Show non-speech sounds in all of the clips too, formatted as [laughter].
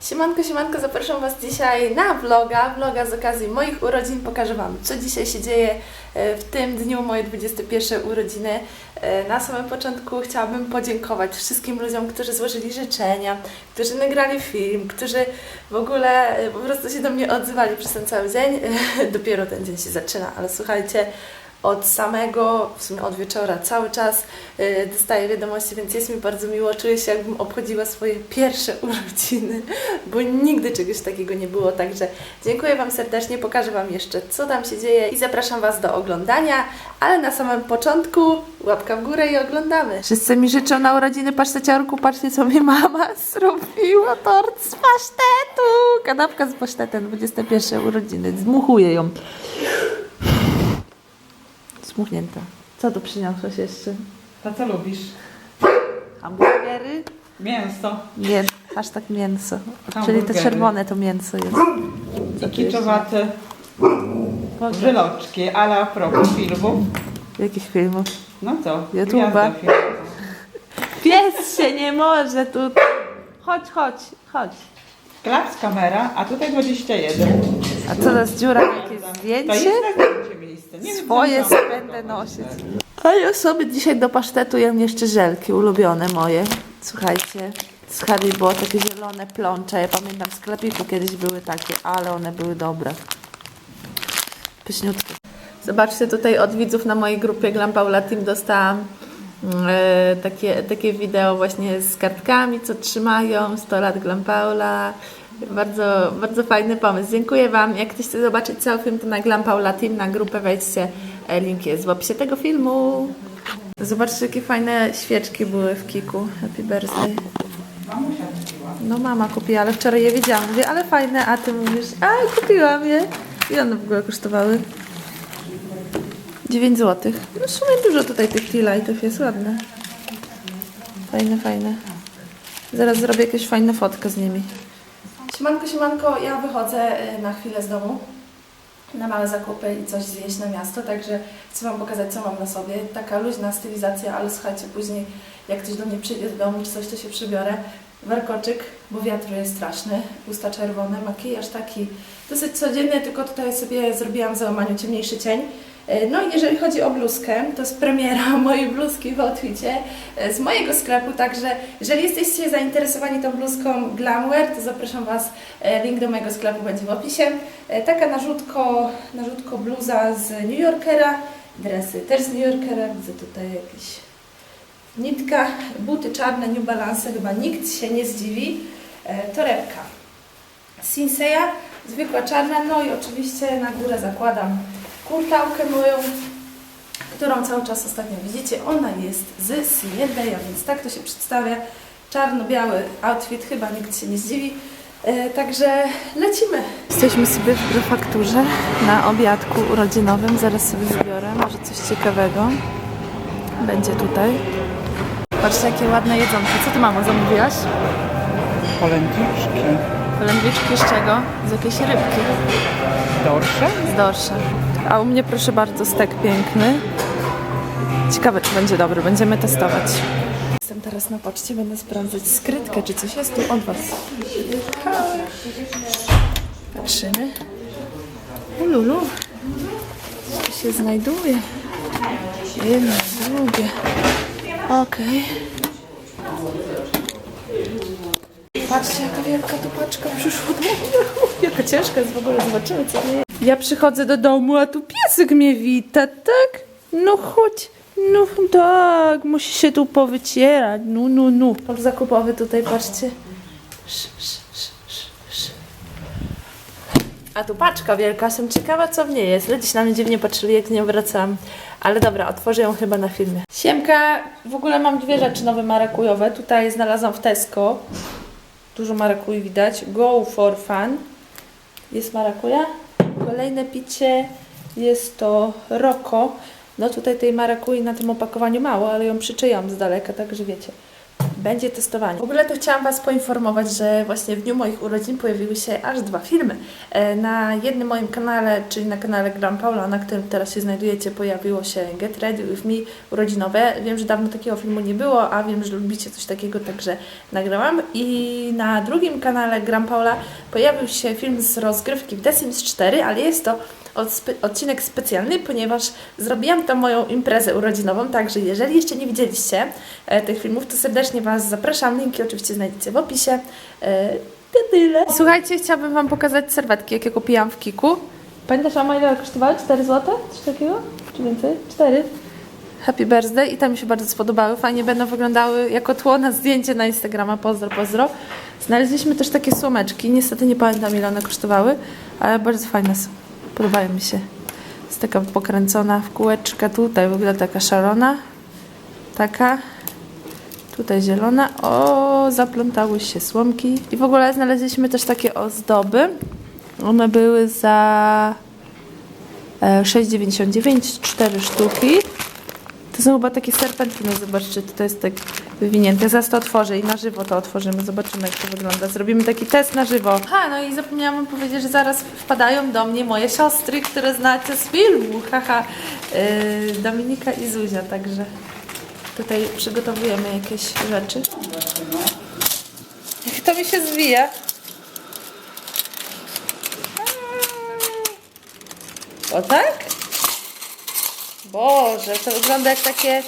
Siemanko, siemanko, zapraszam Was dzisiaj na vloga, vloga z okazji moich urodzin. Pokażę Wam, co dzisiaj się dzieje e, w tym dniu, moje 21 urodziny. E, Na samym początku chciałabym podziękować wszystkim ludziom, którzy złożyli życzenia, którzy nagrali film, którzy w ogóle e, po prostu się do mnie odzywali przez ten cały dzień. [laughs] Dopiero ten dzień się zaczyna, ale słuchajcie, od samego, w sumie od wieczora, cały czas y, dostaję wiadomości, więc jest mi bardzo miło. Czuję się, jakbym obchodziła swoje pierwsze urodziny, bo nigdy czegoś takiego nie było. Także dziękuję Wam serdecznie, pokażę Wam jeszcze, co tam się dzieje i zapraszam Was do oglądania. Ale na samym początku łapka w górę i oglądamy. Wszyscy mi życzą na urodziny paszteciarku. Patrzcie, co mi mama [laughs] zrobiła. Tort z pasztetu. Kanapka z pasztetem, 21 urodziny. Zmuchuję ją. Co tu przyniosłeś jeszcze? To co lubisz? Hamburgery? Mięso. Nie, aż tak mięso. Czyli to Hamburgery. czerwone to mięso jest. Co I tu jeszcze? kiczowate ale a propos filmów. Jakich filmów? No co? YouTube'a. Gwiazda. Pies się nie może tu. Chodź, chodź, chodź. Klaps, kamera, a tutaj 21. A co to jest dziura? Jakieś zdjęcie? Swoje będę nosić. A ja sobie dzisiaj do pasztetu jem jeszcze żelki ulubione moje. Słuchajcie, z Haribo, takie zielone plącze. Ja pamiętam w sklepiku kiedyś były takie, ale one były dobre. Pyszniutkie. Zobaczcie tutaj od widzów na mojej grupie Glam Paula Team dostałam mm, e, takie, takie wideo właśnie z kartkami, co trzymają, 100 lat Glam Paula. Bardzo, bardzo fajny pomysł. Dziękuję Wam. Jak ktoś chce zobaczyć cały film, to na Glam Paula Team, na grupę wejdźcie. E, Link jest w opisie tego filmu. Zobaczcie, jakie fajne świeczki były w Kiku. Happy birthday. No mama kupiła, ale wczoraj je widziałam. Mówię, ale fajne, a ty mówisz, a kupiłam je. I one w ogóle kosztowały? 9 zł. No w sumie dużo tutaj tych lightów jest ładne. Fajne, fajne. Zaraz zrobię jakąś fajną fotkę z nimi. Siemanko, siemanko, ja wychodzę y, na chwilę z domu na małe zakupy i coś zjeść na miasto, także chcę Wam pokazać, co mam na sobie. Taka luźna stylizacja, ale słuchajcie, później jak ktoś do mnie przyjdzie do domu czy coś, to się przybiorę. Warkoczyk, bo wiatr jest straszny, usta czerwone, makijaż taki dosyć codzienny, tylko tutaj sobie zrobiłam w załamaniu ciemniejszy cień. E, No i jeżeli chodzi o bluzkę, to jest premiera [laughs] mojej bluzki w outficie e, z mojego sklepu, także jeżeli jesteście zainteresowani tą bluzką Glamwear, to zapraszam Was, e, link do mojego sklepu będzie w opisie. Taka narzutko, narzutko bluza z New Yorkera, dresy też z New Yorkera, widzę tutaj jakieś nitka, buty czarne New Balance, chyba nikt się nie zdziwi, torebka Sinseya, zwykła czarna, no i oczywiście na górę zakładam kurtałkę moją, którą cały czas ostatnio widzicie. Ona jest z Sinedeja, więc tak to się przedstawia. Czarno-biały outfit, chyba nikt się nie zdziwi. E, także lecimy. Jesteśmy sobie w prefakturze na obiadku urodzinowym. Zaraz sobie wybiorę, może coś ciekawego będzie tutaj. Patrzcie, jakie ładne jedzonko. Co ty, mamo, zamówiłaś? Polędwiczki. Polędwiczki z czego? Z jakiejś rybki. Dorsze? Z dorsza. A u mnie proszę bardzo stek piękny. Ciekawe czy będzie dobry, będziemy testować. Jestem teraz na poczcie, będę sprawdzać skrytkę, czy coś jest tu od Was. Patrzymy. Ululu. Co się znajduje? Jedno, drugie. Okej. Patrzcie, jaka wielka tu paczka przyszła [laughs] do mnie. Jaka ciężka jest w ogóle, zobaczymy co nie Ja przychodzę do domu, a tu piesek mnie wita, tak? No chodź, no tak, musi się tu powycierać, no, no, no. Pol zakupowy tutaj, patrzcie. Sz, sz, sz, sz, sz. A tu paczka wielka, jestem ciekawa co w niej jest. Ludzie na mnie dziwnie patrzyli jak z nią wracam. Ale dobra, otworzę ją chyba na filmie. Siemka, w ogóle mam dwie rzeczy nowe marekujowe. Tutaj znalazłam w Tesco. Dużo marakui widać. Go for fun. Jest marakuja. Kolejne picie jest to Roko. No tutaj tej marakui na tym opakowaniu mało, ale ją przyczajam z daleka, także wiecie. Będzie testowanie. W ogóle to chciałam Was poinformować, że właśnie w dniu moich urodzin pojawiły się aż dwa filmy. E, Na jednym moim kanale, czyli na kanale Gram Paula, na którym teraz się znajdujecie, pojawiło się Get Ready With Me urodzinowe. Wiem, że dawno takiego filmu nie było, a wiem, że lubicie coś takiego, także nagrałam. I na drugim kanale Gram Paula pojawił się film z rozgrywki w The Sims 4, ale jest to odcinek specjalny, ponieważ zrobiłam tam moją imprezę urodzinową, także jeżeli jeszcze nie widzieliście e, tych filmów, to serdecznie Was zapraszam. Linki oczywiście znajdziecie w opisie. E, to tyle. Słuchajcie, chciałabym Wam pokazać serwetki, jakie kupiłam w Kiku. Pamiętasz, a ile kosztowały? 4 zł? Czy takiego? Czy więcej? 4. Happy birthday i tam mi się bardzo spodobały. Fajnie będą wyglądały jako tło na zdjęcie na Instagrama. Pozdro, pozdro. Znaleźliśmy też takie słomeczki. Niestety nie pamiętam ile one kosztowały, ale bardzo fajne są. Podobają mi się. Jest taka pokręcona w kółeczka tutaj, w ogóle taka szalona. Taka. Tutaj zielona. O, zaplątały się słomki. I w ogóle znaleźliśmy też takie ozdoby. One były za e, 6,99, 4 sztuki. To są chyba takie serpentyny, zobaczcie, to jest tak wywinięte. Zaraz to otworzę i na żywo to otworzymy, zobaczymy jak to wygląda. Zrobimy taki test na żywo. Ha, no i zapomniałam powiedzieć, że zaraz wpadają do mnie moje siostry, które znacie z filmu, haha, yy, Dominika i Zuzia, także tutaj przygotowujemy jakieś rzeczy. Jak to mi się zwija. O tak? Boże, to wygląda jak takie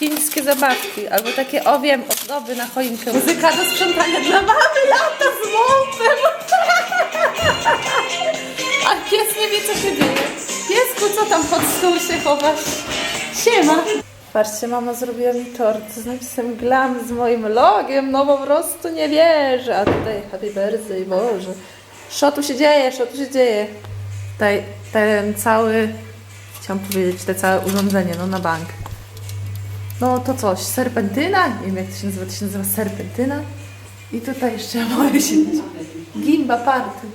chińskie zabawki, albo takie, o wiem, ozdoby na choinkę. Muzyka do sprzątania dla mamy, lata z mopem. A pies nie wie, co się dzieje. Piesku, co tam pod stół się chowasz? Siema. Patrzcie, mama zrobiła mi tort z napisem glam z moim logiem, no po prostu nie wierzę. A tutaj happy birthday, Boże. Co tu się dzieje, co tu się dzieje? Tutaj ten cały Chciałam powiedzieć, te całe urządzenie, no na bank. No to coś, serpentyna? Nie wiem jak to się nazywa, to się nazywa serpentyna. I tutaj jeszcze [laughs] moje siedzieć. Gimba party.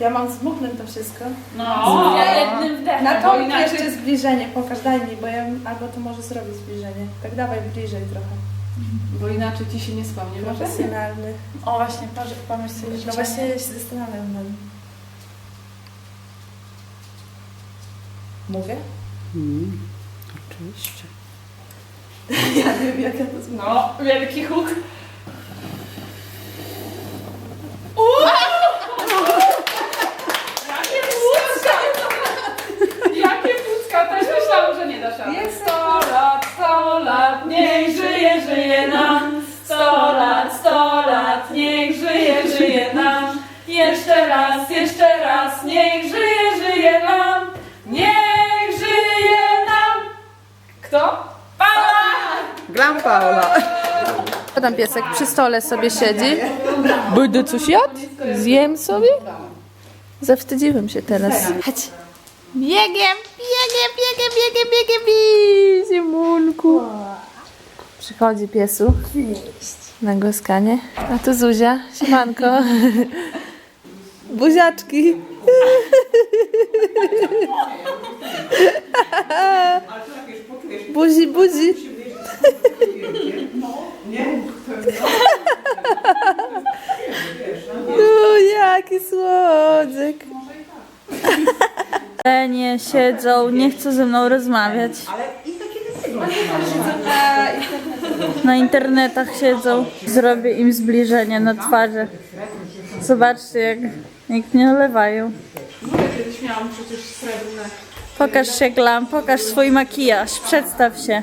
Ja mam zmuchnąć to wszystko. No, jednym wdechem, Na to inaczej... jeszcze zbliżenie, pokaż, daj mi, bo ja albo to może zrobić zbliżenie. Tak dawaj bliżej trochę. Bo inaczej ci się nie spełni, może? Profesjonalny. O właśnie, pomyśl sobie, No właśnie się zastanawiam nad. Mówię? Oczywiście. Ja wiem jak ja to zmienię. No, wielki huk. Paula. Co tam piesek przy stole sobie siedzi? Będę coś jadł? Zjem sobie? Zawstydziłem się teraz. Chodź. Biegiem, biegiem, biegiem, biegiem, biegiem, biegiem, Zimulku. Przychodzi piesu na głaskanie. A tu Zuzia, siemanko. Buziaczki. Buzi, buzi. No, jaki słodziek. nie siedzą, nie chcą ze mną rozmawiać. Na internetach siedzą. Zrobię im zbliżenie na twarzy. Zobaczcie, jak, jak mnie olewają. Pokaż się, Glam, pokaż swój makijaż, przedstaw się.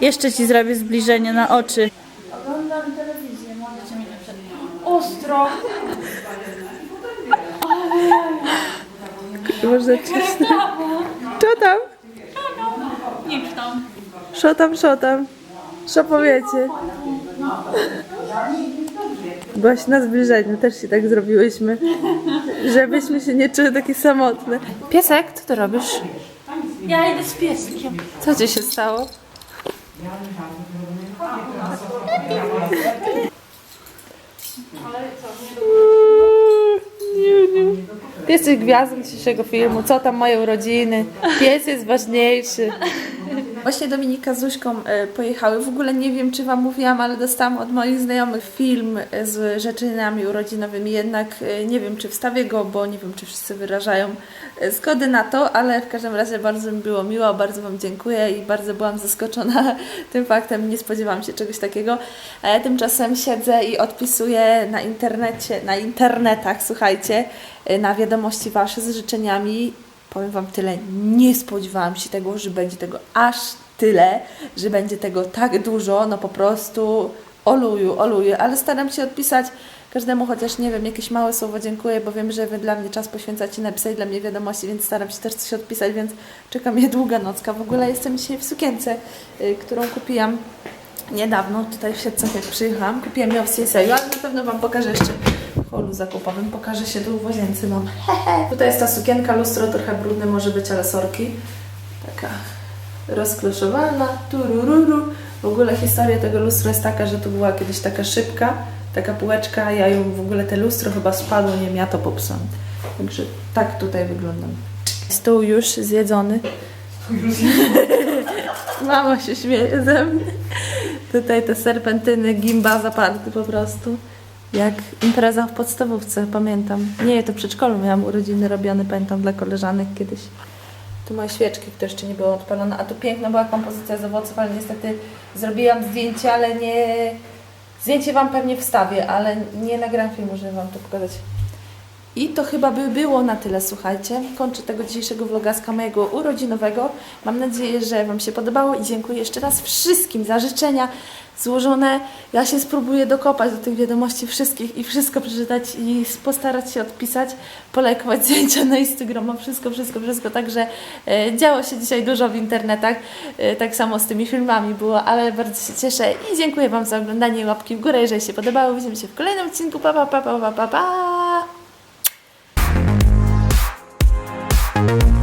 Jeszcze ci zrobię zbliżenie na oczy. Oglądam telewizję, możecie mnie Ostro! Może cisnę. Co tam? Nie tam. Co tam, co tam? Co powiecie? Właśnie na zbliżeniu też się tak zrobiłyśmy, żebyśmy się nie czuły takie samotne. Piesek, co ty robisz? Ja idę z pieskiem. Co ci się stało? Ty jesteś gwiazdą dzisiejszego filmu. Co tam moje urodziny? Pies jest ważniejszy. [laughs] Właśnie Dominika z Zuśką e, pojechały. W ogóle nie wiem, czy Wam mówiłam, ale dostałam od moich znajomych film e, z życzeniami urodzinowymi. Jednak e, nie wiem, czy wstawię go, bo nie wiem, czy wszyscy wyrażają zgody na to, ale w każdym razie bardzo mi było miło, bardzo Wam dziękuję i bardzo byłam zaskoczona [laughs] tym faktem. Nie spodziewałam się czegoś takiego. E, Tymczasem siedzę i odpisuję na internecie, na internetach, słuchajcie, na wiadomości Wasze z życzeniami powiem Wam tyle, nie spodziewałam się tego, że będzie tego aż tyle, że będzie tego tak dużo, no po prostu oluju, oluju, ale staram się odpisać każdemu chociaż, nie wiem, jakieś małe słowo dziękuję, bo wiem, że Wy dla mnie czas poświęcacie, napisać dla mnie wiadomości, więc staram się też coś odpisać, więc czeka mnie długa nocka. W ogóle jestem dzisiaj w sukience, y, którą kupiłam niedawno, tutaj w Siedcach jak przyjechałam, kupiłam ją w CSA, ale na pewno Wam pokażę jeszcze holu zakupowym, pokażę się tu w łazience mam. Tutaj jest ta sukienka, lustro trochę brudne może być, ale sorki. Taka rozkloszowana, turururu. W ogóle historia tego lustra jest taka, że tu była kiedyś taka szybka, taka półeczka, ja ją w ogóle te lustro chyba spadło, nie wiem, ja to popsułam. Także tak tutaj wyglądam. Stół już zjedzony. [laughs] Mama się śmieje ze mnie. Tutaj te serpentyny, gimba zaparty po prostu. Jak impreza w podstawówce, pamiętam. Nie, to w przedszkolu miałam urodziny robione, pamiętam, dla koleżanek kiedyś. Tu moje świeczki, które jeszcze nie były odpalone. A tu piękna była kompozycja z owoców, ale niestety zrobiłam zdjęcie, ale nie... Zdjęcie Wam pewnie wstawię, ale nie nagram filmu, żeby Wam to pokazać. I to chyba by było na tyle, słuchajcie. Kończę tego dzisiejszego vlogaska mojego urodzinowego. Mam nadzieję, że Wam się podobało i dziękuję jeszcze raz wszystkim za życzenia złożone. Ja się spróbuję dokopać do tych wiadomości wszystkich i wszystko przeczytać i postarać się odpisać, polajkować zdjęcia na Instagrama, wszystko, wszystko, wszystko. Także e, działo się dzisiaj dużo w internetach. E, tak samo z tymi filmami było, ale bardzo się cieszę i dziękuję Wam za oglądanie. Łapki w górę, jeżeli się podobało. Widzimy się w kolejnym odcinku. Pa, pa, pa, pa, pa, pa. Pa.